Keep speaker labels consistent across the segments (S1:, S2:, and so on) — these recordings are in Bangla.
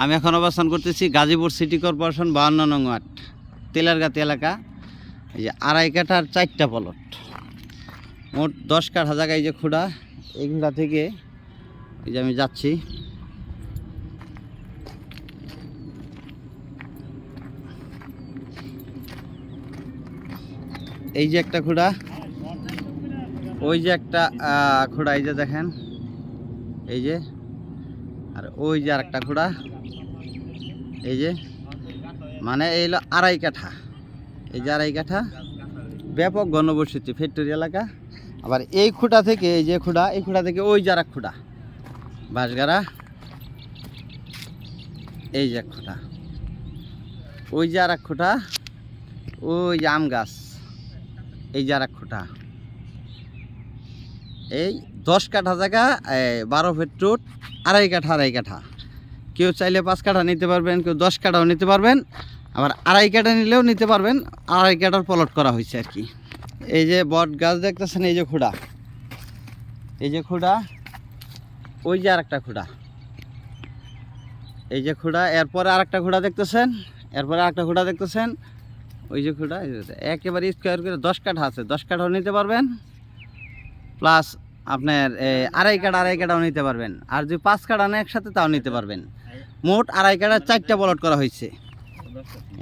S1: আমি এখন অবস্থান করতেছি গাজীপুর সিটি কর্পোরেশন বাহান্ন নং ওয়ার্ড, তেলারগাতি এলাকা। এই যে আড়াই কাঠার চারটা পলট মোট দশ কাঠা জায়গায় যে খুঁড়া এই খুঁড়া থেকে এই যে আমি যাচ্ছি। এই যে একটা খুঁড়া, ওই যে একটা খুঁড়া এই যে দেখেন। এই যে আর ওই যে আর একটা খুঁড়া এই যে মানে এই হলো আড়াই কাঠা। এই যে আড়াই কাঠা, ব্যাপক গণবসতি ফ্যাক্টরি এলাকা। আবার এই খুঁটা থেকে, এই যে খুঁড়া এই খুঁড়া থেকে ওই যে আর এক খুঁড়া বাঁশগাড়া, এই যে খুঁটা। ওই যে আর এক খুঁটা, ওই আম গাছ। এই যে আর এক খুঁটা। এই দশ কাঠা জায়গা বারো ফিট রোড আড়াই কাঠা আড়াই কাঠা। কেউ চাইলে পাঁচ কাঠা নিতে পারবেন, কেউ দশ কাঠাও নিতে পারবেন, আবার আড়াই কাঠা নিলেও নিতে পারবেন, আড়াই কাঠার প্লট করা হয়েছে আর কি। এই যে বট গাছ দেখতেছেন, এই যে খুঁড়া। এই যে খুঁড়া, ওই যে আরেকটা খুঁড়া। এই যে খুঁড়া, এরপরে আরেকটা খুঁড়া দেখতেছেন, এরপরে আরেকটা খুঁড়া দেখতেছেন, ওই যে খুঁড়া একেবারে স্কোয়ার করে দশ কাঠা আছে, দশ কাঠাও নিতে পারবেন প্লাস আপনার আড়াই কাঠা আড়াই কাঠাও নিতে পারবেন। আর যদি পাঁচ কাঠা নেন একসাথে, তাও নিতে পারবেন। মোট আড়াই কাঠা চারটা প্লট করা হয়েছে।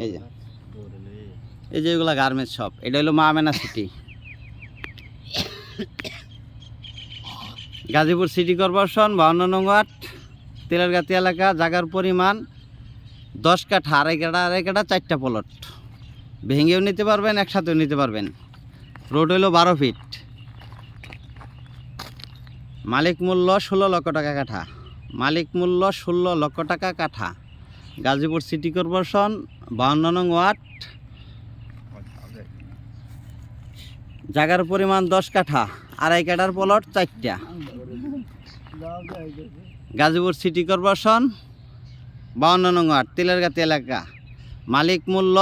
S1: এই যে। এই যে এগুলা গার্মেন্টস শপ এটা হলো মামেনা সিটি গাজীপুর সিটি কর্পোরেশন বাউন্ন নং ওয়ার্ড, তেলেরগাতি এলাকা, জাগার পরিমাণ দশ কাঠা, আড়াই কাঠা আড়াই কাঠা চারটা প্লট ভেঙেও নিতে পারবেন, একসাথেও নিতে পারবেন। রোড হলো বারো ফিট মালিক মূল্য ষোলো লক্ষ টাকা কাঠা। মালিক মূল্য ষোলো লক্ষ টাকা কাঠা। গাজীপুর সিটি কর্পোরেশন, বাউন্ন নং ওয়ার্ড। জায়গার পরিমাণ দশ কাঠা, আড়াই কাঠার প্লট চারটা। গাজীপুর সিটি কর্পোরেশন, বাউন্ন নং ওয়ার্ড, তেলেরগাতি এলাকা। মালিক মূল্য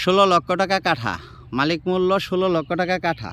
S1: ষোলো লক্ষ টাকা কাঠা। মালিক মূল্য ষোলো লক্ষ টাকা কাঠা।